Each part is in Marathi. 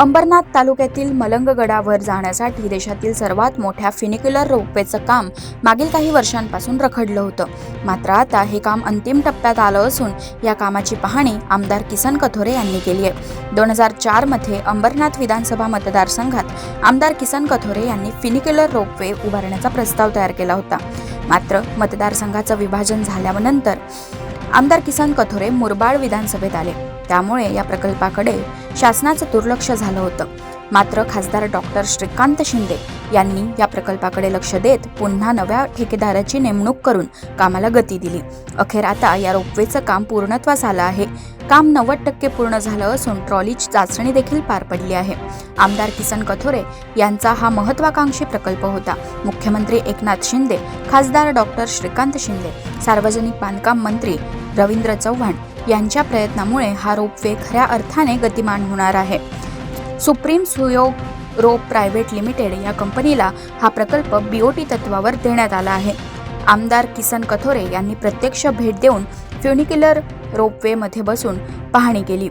अंबरनाथ तालुक्यातील मलंगगडावर जाण्यासाठी देशातील सर्वात मोठ्या फिनिक्युलर रोपवेचं काम मागील काही वर्षांपासून रखडलं होतं. मात्र आता हे काम अंतिम टप्प्यात आलं असून या कामाची पाहणी आमदार किसन कथोरे यांनी केली आहे. दोन हजार चारमध्ये अंबरनाथ विधानसभा मतदारसंघात आमदार किसन कथोरे यांनी फिनिक्युलर रोपवे उभारण्याचा प्रस्ताव तयार केला होता. मात्र मतदारसंघाचं विभाजन झाल्यानंतर आमदार किसन कथोरे मुरबाड विधानसभेत आले. त्यामुळे या प्रकल्पाकडे शासनाचं दुर्लक्ष झालं होतं. मात्र खासदार डॉक्टर श्रीकांत शिंदे यांनी या प्रकल्पाकडे लक्ष देत पुन्हा नव्या ठेकेदाराची नेमणूक करून कामाला गती दिली. अखेर आता या रोपवेचं काम पूर्णत्वास आलं आहे. काम नव्वद टक्के पूर्ण झालं असून ट्रॉलीची चाचणी देखील पार पडली आहे. आमदार किसन कथोरे यांचा हा महत्वाकांक्षी प्रकल्प होता. मुख्यमंत्री एकनाथ शिंदे खासदार डॉक्टर श्रीकांत शिंदे सार्वजनिक बांधकाम मंत्री रवींद्र चव्हाण यांच्या प्रयत्नामुळे हा रोपवे खऱ्या अर्थाने गतिमान होणार आहे. Supreme Suyog rope private limited या कंपनीला हा प्रकल्प बीओटी तत्वावर देण्यात आला आहे. आमदार किसन कथोरे यांनी प्रत्यक्ष भेट देऊन फ्युनिक्युलर रोपवेमध्ये बसून पाहणी केली.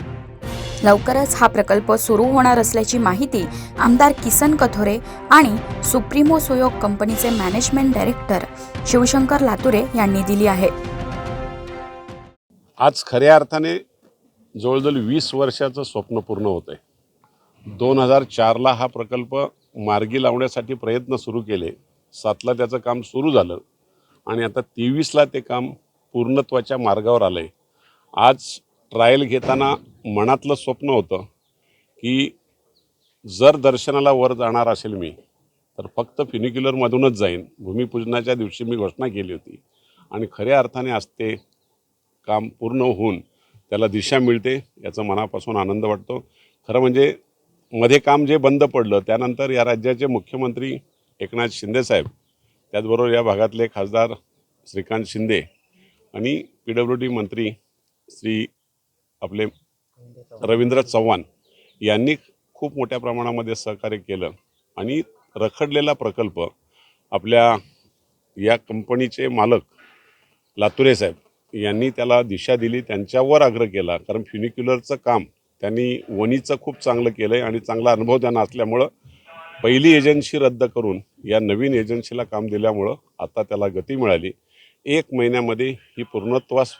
लवकरच हा प्रकल्प सुरू होणार असल्याची माहिती आमदार किसन कथोरे आणि सुप्रीमो सुयोग कंपनीचे मॅनेजमेंट डायरेक्टर शिवशंकर लातुरे यांनी दिली आहे. आज खऱ्या अर्थाने जवळजवळ वीस वर्षाचं स्वप्न पूर्ण होत आहे. दोन हजार चारला हा प्रकल्प मार्गी लावण्यासाठी प्रयत्न सुरू केले. सातला त्याचं काम सुरू झालं. आणि आता तेवीसला ते काम पूर्णत्वाच्या मार्गावर आलं आहे आज ट्रायल घेताना मनातलं स्वप्न होतं की जर दर्शनाला वर जाणार असेल मी तर फक्त फिनिक्युलरमधूनच जाईन. भूमिपूजनाच्या दिवशी मी घोषणा केली होती. आणि खऱ्या अर्थाने आज ते काम पूर्ण होऊन त्याला दिशा मिळते याचा मनापासून आनंद वाटतो. खरं म्हणजे मध्ये काम जे बंद पडलं त्यानंतर या राज्याचे मुख्यमंत्री एकनाथ शिंदेसाहेब त्याचबरोबर या भागातले खासदार श्रीकांत शिंदे आणि पी डब्ल्यू डी मंत्री श्री आपले रवींद्र चव्हाण यांनी खूप मोठ्या प्रमाणामध्ये सहकार्य केलं आणि रखडलेला प्रकल्प आपल्या या कंपनीचे मालक लातुरे साहेब यांनी त्याला दिशा दिली त्यांच्यावर आग्रह केला. कारण फ्युनिक्युलरचं काम त्यांनी वणीचं खूप चांगलं केलं आहे आणि चांगला अनुभव त्यांना असल्यामुळं पहिली एजन्सी रद्द करून या नवीन एजन्सीला काम दिल्यामुळं आता त्याला गती मिळाली. एक महिन्यामध्ये ही पूर्णत्वास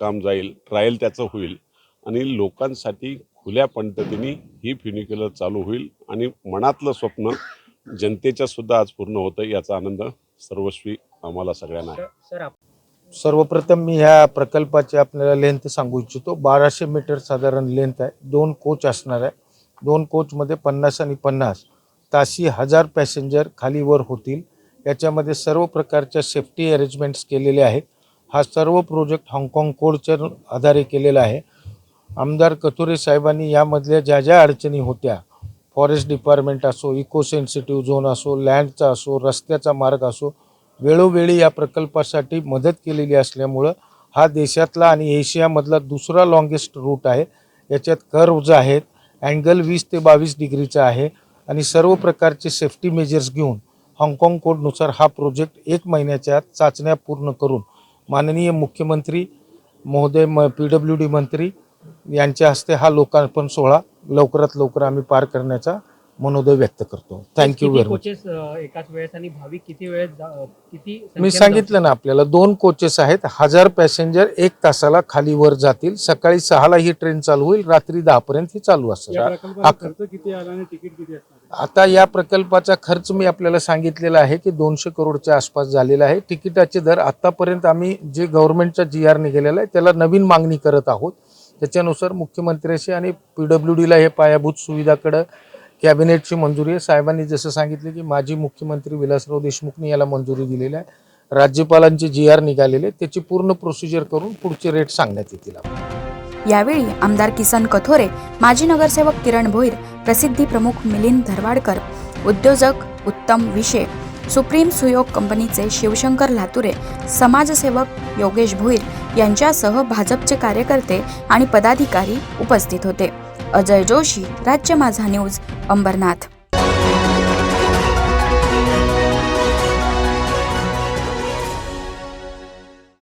काम जाईल ट्रायल त्याचं होईल आणि लोकांसाठी खुल्या पद्धतीने ही फ्युनिक्युलर चालू होईल आणि मनातलं स्वप्न जनतेच्यासुद्धा आज पूर्ण होतं याचा आनंद सर्वस्वी आम्हाला सगळ्यांना आहे. सर्वप्रथम मी ह्या प्रकल्पाची आपल्याला लेंथ सांगू इच्छितो. बाराशे मीटर साधारण लेंथ आहे. दोन कोच असणार आहे. दोन कोचमध्ये पन्नास आणि पन्नास. ताशी हजार पॅसेंजर खाली वर होतील. याच्यामध्ये सर्व प्रकारच्या सेफ्टी अरेंजमेंट्स केलेले आहेत. हा सर्व प्रोजेक्ट हाँगकाँग कोडच्या आधारे केलेला आहे. आमदार कथोरे साहेबांनी यामधल्या ज्या ज्या अडचणी होत्या फॉरेस्ट डिपार्टमेंट असो इको सेन्सिटिव्ह झोन असो लँडचा असो रस्त्याचा मार्ग असो वेळोवेळी या प्रकल्पासाठी मदत केलेली असल्यामुळं हा देशातला आणि एशियामधला दुसरा लॉंगेस्ट रूट आहे. याच्यात कर्व्ज आहेत अँगल वीस ते बावीस डिग्रीचा आहे आणि सर्व प्रकारचे सेफ्टी मेजर्स घेऊन हाँगकाँग कोडनुसार हा प्रोजेक्ट एक महिन्याच्या आत चाचण्या पूर्ण करून माननीय मुख्यमंत्री महोदय म पी डब्ल्यू डी मंत्री यांच्या हस्ते हा लोकार्पण सोहळा लवकरात लवकर आम्ही पार करण्याचा मनोदय व्यक्त करतो. थँक्यू व्हेरी मच कोचेस एकाच वेळेस आणि भाविक किती वेळेस जा- किती मी संख्येने सांगितलं ना आपल्याला दोन कोचेस आहेत हजार पॅसेंजर एक तासाला खाली वर जातील सकाळी सहाला ही ट्रेन चालू होईल रात्री दहा पर्यंत ही चालू असेल या आ- प्रकल्पाचा आक- खर्च किती आला आणि तिकीट किती असणार? आता या प्रकल्पाचा खर्च मी आपल्याला सांगितलेला आहे की दोनशे करोडच्या आसपास झालेला आहे. तिकिटाचे दर आतापर्यंत आम्ही जे गव्हर्नमेंटचा जी आर निघालेला आहे त्याला नवीन मागणी करत आहोत. त्याच्यानुसार मुख्यमंत्र्याशी आणि पी डब्ल्यू डीला हे पायाभूत सुविधाकडं कॅबिनेटची मंजुरी आहे. साहेबांनी जसं सांगितलं की माजी मुख्यमंत्री विलासराव देशमुखनी याला मंजुरी दिलेली आहे. राज्यपालांचे जी आर निघालेले त्याची पूर्ण प्रोसिजर करून पुढचे रेट सांगण्यात येतील यावेळी आमदार किसन कथोरे माजी नगरसेवक किरण भोईर प्रसिद्धी प्रमुख मिलिंद धरवाडकर उद्योजक उत्तम विशे सुप्रीम सुयोग कंपनीचे शिवशंकर लातुरे समाजसेवक योगेश भोईर यांच्यासह भाजपचे कार्यकर्ते आणि पदाधिकारी उपस्थित होते. अजय जोशी राज्य माझा न्यूज अंबरनाथ.